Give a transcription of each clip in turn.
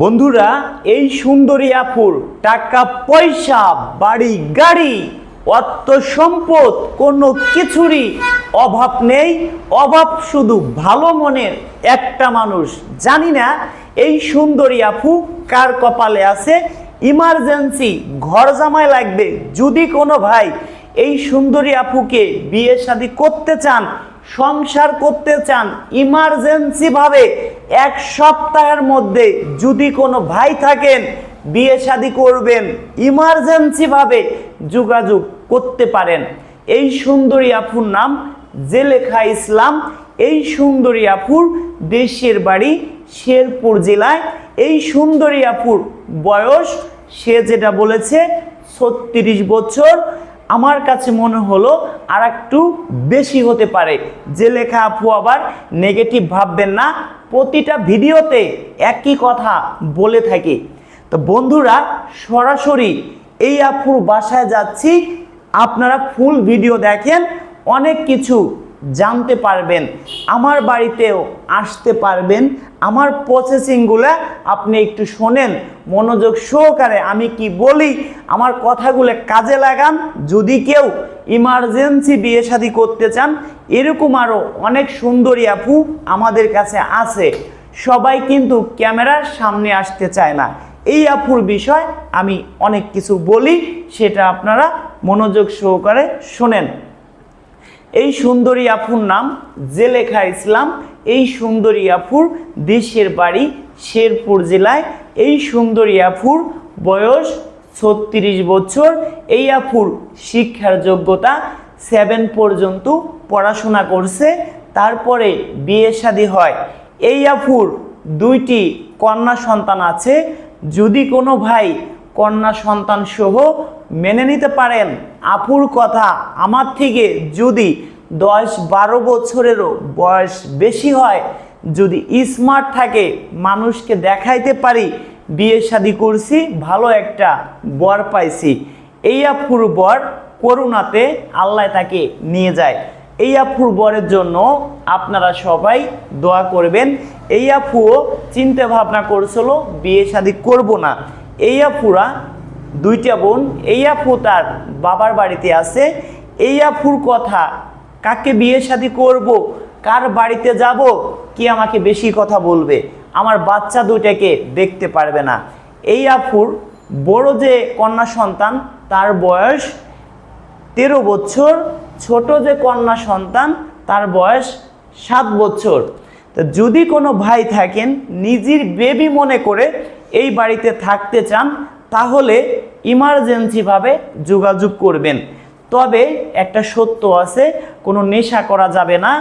বন্ধুরা, এই সুন্দরী আপুর টাকা পয়সা, বাড়ি, গাড়ি, অর্থ সম্পদ, কোনো কিছুরই অভাব নেই। অভাব শুধু ভালো মনের একটা মানুষ। জানি না, এই সুন্দরী আপু কার কপালে আছে? ইমার্জেন্সি, ঘর জামাই লাগবে। যদি কোনো ভাই এই সুন্দরী আপুকে বিয়ে শাদী করতে চান সংসার করতে চান ইমার্জেন্সি ভাবে এক সপ্তাহের মধ্যে যদি কোনো ভাই থাকেন, বিয়ে শাদী করবেন ইমার্জেন্সি ভাবে যোগাযোগ করতে পারেন। এই সুন্দরী আপুর নাম জেলেখা ইসলাম। এই সুন্দরী আপুর দেশের বাড়ি শেরপুর জেলায়। এই সুন্দরী আপুর বয়স, সে যেটা বলেছে, ছত্রিশ বছর। আমার কাছে মনে হলো আর একটু বেশি হতে পারে। যে লেখা, আপু আবার নেগেটিভ ভাববেন না, প্রতিটা ভিডিওতে একই কথা বলে থাকি। তো বন্ধুরা, সরাসরি এই আপুর বাসায় যাচ্ছি। আপনারা ফুল ভিডিও দেখেন, অনেক কিছু জানতে পারবেন, আমার বাড়িতেও আসতে পারবেন। আমার প্রসেসিংগুলো আপনি একটু শোনেন, মনোযোগ সহকারে আমি কি বলি, আমার কথাগুলো কাজে লাগান। যদি কেউ ইমার্জেন্সি বিয়ে শাদী করতে চান, এরকম আরও অনেক সুন্দরী আপু আমাদের কাছে আছে। সবাই কিন্তু ক্যামেরার সামনে আসতে চায় না। এই আপুর বিষয় আমি অনেক কিছু বলি, সেটা আপনারা মনোযোগ সহকারে শোনেন। এই সুন্দরী আফুর নাম জেলেখা ইসলাম, এই সুন্দরী আফুর দেশের বাড়ি শেরপুর জেলায়। এই সুন্দরী আফুর বয়স ছত্রিশ বছর। এই আফুর শিক্ষার যোগ্যতা সেভেন পর্যন্ত পড়াশোনা করছে, তারপরে বিয়ে শাদী হয়। এই আফুর দুইটি কন্যা সন্তান আছে। যদি কোনো ভাই কন্যা সন্তান সহ মেনে নিতে পারেন। আপুর কথা আমার থেকে যদি দশ বারো বছরেরও বয়স বেশি হয়, যদি স্মার্ট থাকে, মানুষকে দেখাইতে পারি, বিয়ে শাদি করছি, ভালো একটা বর পাইছি। এই আপুর বর করুণাতে আল্লাহ তাকে নিয়ে যায়। এই আপুর বরের জন্য আপনারা সবাই দোয়া করবেন। এই আপুও চিন্তা ভাবনা করছিল বিয়ে শাদি করব না। এই আফুরা দুইটা বোন, এই আফু তার বাবার বাড়িতে আছে। এই আফুর কথা, কাকে বিয়ে শাদি করব, কার বাড়িতে যাব, কি আমাকে বেশি কথা বলবে? আমার বাচ্চা দুইটাকে দেখতে পারবে না। এই আফুর বড় যে কন্যা সন্তান, তার বয়স তেরো বছর। ছোট যে কন্যা সন্তান, তার বয়স সাত বছর। তো যদি কোনো ভাই থাকেন, নিজের বেবি মনে করে এই বাড়িতে থাকতে চান, তাহলে ইমার্জেন্সিভাবে যোগাযোগ করবেন। তবে একটা সত্য আছে, কোনো নেশা করা যাবে না।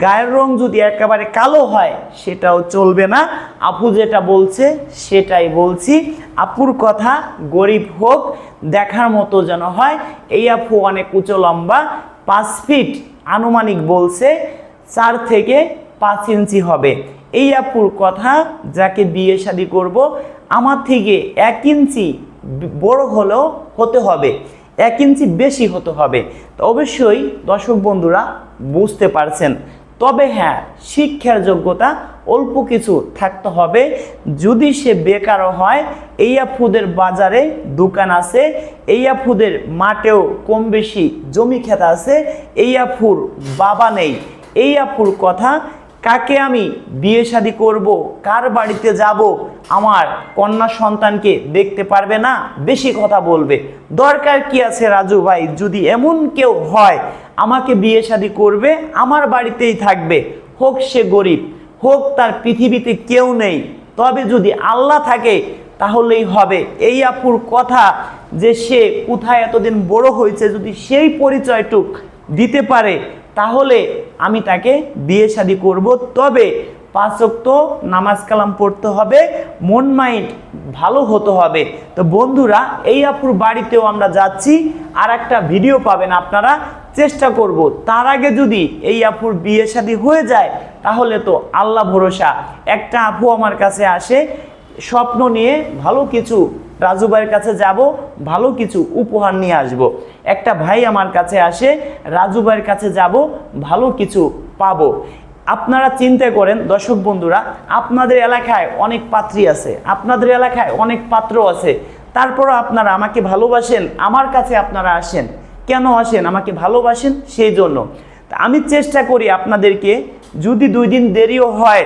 গায়ের রং যদি একেবারে কালো হয়, সেটাও চলবে না। আপু যেটা বলছে, সেটাই বলছি। আপুর কথা গরিব হোক, দেখার মতো যেন হয়। এই আপু অনেক উঁচু লম্বা, পাঁচ ফিট আনুমানিক বলছে, চার থেকে পাঁচ ইঞ্চি হবে। এই আপুর কথা যাকে বিয়ে শাদি করব, আমার থেকে এক ইঞ্চি বড় হলেও হতে হবে, এক ইঞ্চি বেশি হতে হবে। তো অবশ্যই দর্শক বন্ধুরা বুঝতে পারছেন। তবে হ্যাঁ শিক্ষার যোগ্যতা অল্প কিছু থাকতে হবে। যদি সে বেকারও হয়, এই আপুদের বাজারে দোকান আছে, এই আপুদের মাঠেও কম বেশি জমি খেত আছে, এই আপুর বাবা নেই, এই আপুর কথা কাকে আমি বিয়ে শাদি করব? কার বাড়িতে যাব? আমার কন্যা সন্তানকে দেখতে পারবে না? বেশি কথা বলবে। দরকার কি আছে রাজু ভাই? যদি এমন কেউ হয়, আমাকে বিয়ে শাদি করবে, আমার বাড়িতেই থাকবে। হোক সে গরিব, হোক তার পৃথিবীতে কেউ নেই। তবে যদি আল্লাহ থাকে, তাহলেই হবে। এই আপুর কথা যে সে কোথায় এতদিন বড় হয়েছে, যদি সেই পরিচয়টুক দিতে পারে তাহলে আমি তাকে বিয়ে শাদি করব। তবে পাঁচক্ত নামাজ কালাম পড়তে হবে, মন মাইন্ড ভালো হতে হবে। তো বন্ধুরা, এই আপুর বাড়িতেও আমরা যাচ্ছি আর একটা ভিডিও পাবেন আপনারা, চেষ্টা করব। তার আগে যদি এই আপুর বিয়ে শাদি হয়ে যায়, তাহলে তো আল্লাহ ভরসা। একটা আপু আমার কাছে আসে, স্বপ্ন নিয়ে ভালো কিছু রাজু ভাইয়ের কাছে যাব, ভালো কিছু উপহার নিয়ে আসব। একটা ভাই আমার কাছে আসে, রাজু ভাইয়ের কাছে যাব, ভালো কিছু পাবো। আপনারা চিন্তা করেন, দর্শক বন্ধুরা, আপনাদের এলাকায় অনেক পাত্রী আছে, আপনাদের এলাকায় অনেক পাত্র আছে। তারপরও আপনারা আমাকে ভালোবাসেন, আমার কাছে আপনারা আসেন। কেন আসেন? আমাকে ভালোবাসেন সেই জন্য। আমি চেষ্টা করি আপনাদেরকে, যদি দুই দিন দেরিও হয়,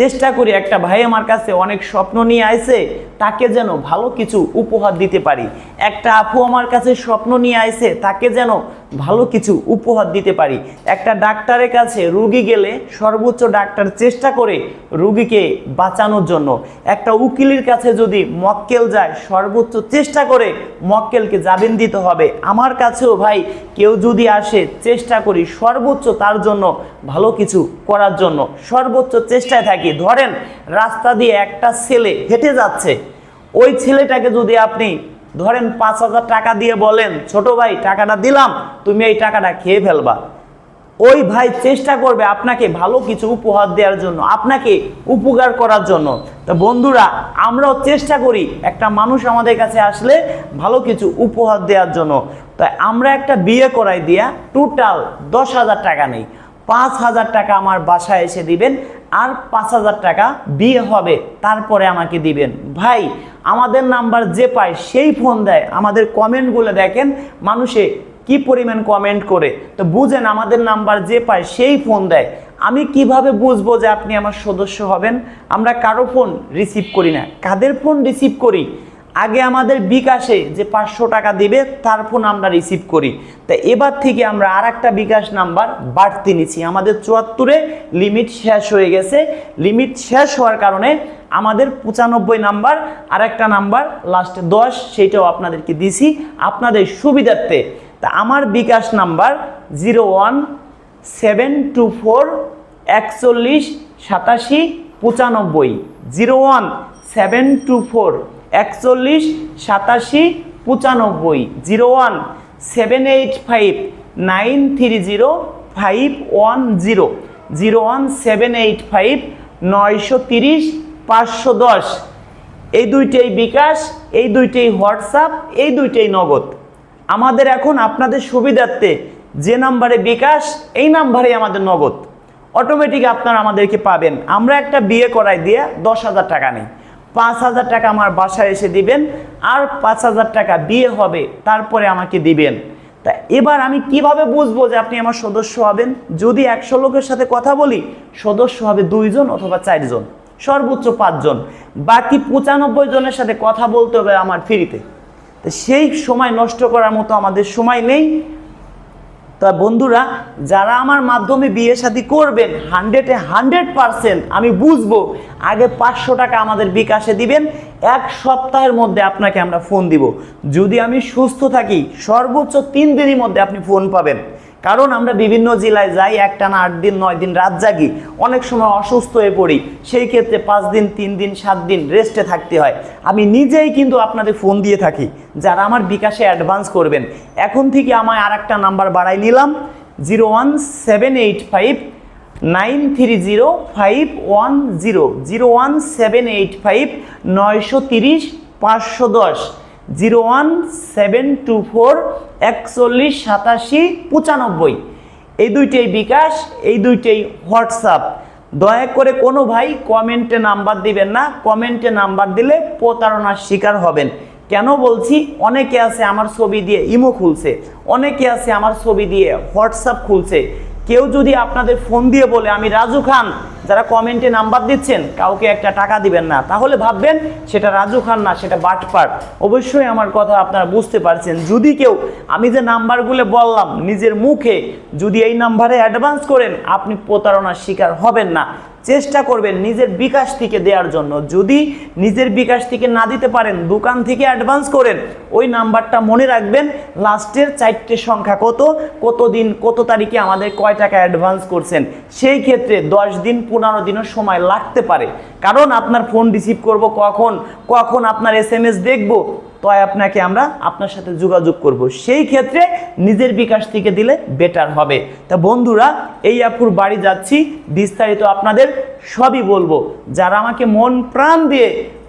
চেষ্টা করি। একটা ভাই আমার কাছে অনেক স্বপ্ন নিয়ে আইছে তাকে যেন ভালো কিছু উপহার দিতে পারি। একটা আপু আমার কাছে স্বপ্ন নিয়ে আইছে, তাকে যেন ভালো কিছু উপহার দিতে পারি। একটা ডাক্তারের কাছে রুগী গেলে সর্বোচ্চ ডাক্তার চেষ্টা করে রুগীকে বাঁচানোর জন্য। একটা উকিলের কাছে যদি মক্কেল যায়, সর্বোচ্চ চেষ্টা করে মক্কেলকে জামিন দিতে হবে। আমার কাছেও ভাই, কেউ যদি আসে, চেষ্টা করি সর্বোচ্চ তার জন্য ভালো কিছু করার জন্য। সর্বোচ্চ চেষ্টায় থাকি। ধরেন, রাস্তা দিয়ে একটা ছেলে হেঁটে যাচ্ছে। ওই ছেলেটাকে যদি আপনি ধরেন পাঁচ হাজার টাকা দিয়ে বলেন, ছোট ভাই, টাকাটা দিলাম, তুমি এই টাকাটা খেয়ে ফেলবা। ওই ভাই চেষ্টা করবে আপনাকে ভালো কিছু উপহার দেওয়ার জন্য, আপনাকে উপকার করার জন্য। তো বন্ধুরা, আমরাও চেষ্টা করি একটা মানুষ আমাদের কাছে আসলে ভালো কিছু উপহার দেওয়ার জন্য। তাই আমরা একটা বিয়ে করাই দিয়া টোটাল দশ হাজার টাকা নেই। পাঁচ হাজার টাকা আমার বাসায় এসে দিবেন, আর পাঁচ হাজার টাকা বিয়ে হবে, তারপরে আমাকে দিবেন। ভাই আমাদের নাম্বার যে পায় সেই ফোন দেয়। আমাদের কমেন্টগুলো দেখেন মানুষে কি পরিমাণ কমেন্ট করে। তো বুঝেন আমাদের নাম্বার যে পায় সেই ফোন দেয়। আমি কীভাবে বুঝব যে আপনি আমার সদস্য হবেন? আমরা কারও ফোন রিসিভ করি না। কাদের ফোন রিসিভ করি? আগে আমাদের বিকাশে যে পাঁচশো টাকা দিবে, তার ফোন আমরা রিসিভ করি। তা এবার থেকে আমরা আর একটা বিকাশ নাম্বার বাড়তি নিচ্ছি। আমাদের চুয়াত্তরে লিমিট শেষ হয়ে গেছে। লিমিট শেষ হওয়ার কারণে আমাদের পঁচানব্বই নাম্বার আর একটা নাম্বার লাস্টে দশ, সেইটাও আপনাদেরকে দিছি আপনাদের সুবিধার্থে। তা আমার bKash number zero one seven two four একচল্লিশ সাতাশি পঁচানব্বই। Zero one seven two four একচল্লিশ, সাতাশি, পঁচানব্বই, zero one, seven eight five, nine three zero, five one zero zero one, seven eight five, নয়শো তিরিশ, পাঁচশো দশ। এই দুইটাই বিকাশ, এই দুইটাই হোয়াটসঅ্যাপ, এই দুইটাই নগদ। আমাদের এখন আপনাদের সুবিধার্থে যে নাম্বারে বিকাশ, এই নাম্বারে আমাদের নগদ। অটোমেটিক আপনারা আমাদেরকে পাবেন। আমরা একটা বিয়ে করাই দিয়ে দশ হাজার টাকা নেই। পাঁচ হাজার টাকা আমার বাসায় এসে দিবেন আর পাঁচ হাজার টাকা বিয়ে হবে, তারপরে আমাকে দিবেন। তা এবার আমি কীভাবে বুঝব যে আপনি আমার সদস্য হবেন? যদি একশো লোকের সাথে কথা বলি, সদস্য হবে দুইজন অথবা চারজন, সর্বোচ্চ পাঁচজন। বাকি পঁচানব্বই জনের সাথে কথা বলতে হবে আমার ফ্রিতে তো সেই সময় নষ্ট করার মতো আমাদের সময় নেই। তা বন্ধুরা, যারা আমার মাধ্যমে বিয়ে শাদী করবেন হান্ড্রেডে হান্ড্রেড পারসেন্ট আমি বুঝব, আগে পাঁচশো টাকা আমাদের বিকাশে দিবেন, এক সপ্তাহের মধ্যে আপনাকে আমরা ফোন দিব। যদি আমি সুস্থ থাকি, সর্বোচ্চ তিন দিনের মধ্যে আপনি ফোন পাবেন। কারণ আমরা বিভিন্ন জেলায় যাই, একটানা আট দিন, নয় দিন রাত জাগি, অনেক সময় অসুস্থ হয়ে পড়ি। সেই ক্ষেত্রে পাঁচ দিন, তিন দিন, সাত দিন রেস্টে থাকতে হয়। আমি নিজেই কিন্তু আপনাদের ফোন দিয়ে থাকি, যারা আমার বিকাশে অ্যাডভান্স করবেন। এখন থেকে আমায় আর একটা নাম্বার বাড়াই নিলাম zero one seven eight five nine three zero five one zero zero one seven eight five নয়শো তিরিশ পাঁচশো দশ zero one seven two four একচল্লিশ সাতাশি পঁচানব্বই। এই দুইটাই বিকাশ, এই দুইটাই হোয়াটসঅ্যাপ। দয়া করে কোনো ভাই কমেন্টে নাম্বার দিবেন না, কমেন্টে নাম্বার দিলে প্রতারণার শিকার হবেন। কেন বলছি? অনেকে আছে আমার ছবি দিয়ে ইমো খুলছে, অনেকে আছে আমার ছবি দিয়ে হোয়াটসঅ্যাপ খুলছে। কেউ যদি আপনাদের ফোন দিয়ে বলে, আমি রাজু খান যারা কমেন্টে নাম্বার দিচ্ছেন, কাউকে একটা টাকা দিবেন না। তাহলে ভাববেন সেটা রাজু খান না, সেটা বাটপার অবশ্যই আমার কথা আপনারা বুঝতে পারছেন। যদি কেউ, আমি যে নাম্বারগুলো বললাম, নিজের মুখে যদি এই নাম্বারে অ্যাডভান্স করেন, আপনি প্রতারণার শিকার হবেন না। চেষ্টা করবেন নিজের বিকাশ থেকে দেওয়ার জন্য। যদি নিজের বিকাশ থেকে না দিতে পারেন, দোকান থেকে অ্যাডভান্স করেন, ওই নাম্বারটা মনে রাখবেন, লাস্টের চারটে সংখ্যা কত কত দিন কত তারিখে আমাদের কয় টাকা অ্যাডভান্স করছেন। সেই ক্ষেত্রে দশ দিন পনেরো দিনের সময় লাগতে পারে। কারণ আপনার ফোন রিসিভ করব কখন? কখন আপনার এস এম এস দেখব? তাই আপনাকে আমরা আপনার সাথে যোগাযোগ করব। সেই ক্ষেত্রে নিজের বিকাশ থেকে দিলে বেটার হবে। তা বন্ধুরা, এই আপুর বাড়ি যাচ্ছি। বিস্তারিত আপনাদের সবই বলব। যারা আমাকে মন প্রাণ দিয়ে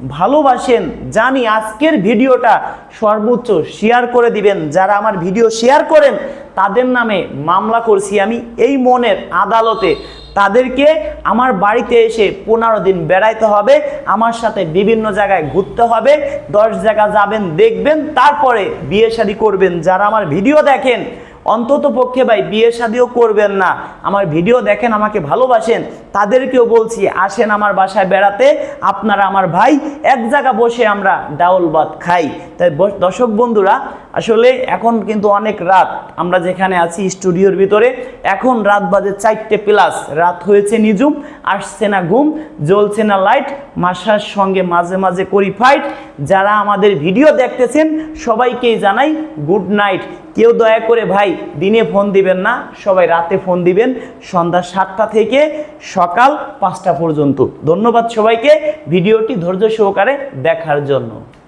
ভালোবাসেন, জানি আজকের ভিডিওটা সর্বোচ্চ শেয়ার করে দিবেন। যারা আমার ভিডিও শেয়ার করেন, তাদের নামে মামলা করছি আমি এই মনের আদালতে। তাদেরকে আমার বাড়িতে এসে পনেরো দিন বেড়াইতে হবে, আমার সাথে বিভিন্ন জায়গায় ঘুরতে হবে, দশ জায়গা যাবেন, দেখবেন, তারপরে বিয়ে শাড়ি করবেন। যারা আমার ভিডিও দেখেন অন্তত পক্ষে ভাই বিয়ে শাদিও করবেন না। আমার ভিডিও দেখেন, আমাকে ভালোবাসেন, তাদেরকেও বলছি, আসেন আমার বাসায় বেড়াতে, আপনারা আমার ভাই, এক জায়গা বসে আমরা ডাউল ভাত খাই। তাই দর্শক বন্ধুরা, আসলে এখন কিন্তু অনেক রাত, আমরা যেখানে আছি স্টুডিওর ভিতরে, এখন রাত বাজে চারটে প্লাস রাত হয়েছে নিজুম আসছে না ঘুম, জ্বলছে না লাইট মাসার সঙ্গে মাঝে মাঝে করি ফাইট যারা আমাদের ভিডিও দেখতেছেন, সবাইকেই জানাই গুড নাইট কেউ দয়া করে ভাই দিনে ফোন দিবেন না, সবাই রাতে ফোন দিবেন, সন্ধ্যা সাতটা থেকে সকাল পাঁচটা পর্যন্ত। ধন্যবাদ সবাইকে, ভিডিওটি ধৈর্য সহকারে দেখার জন্য।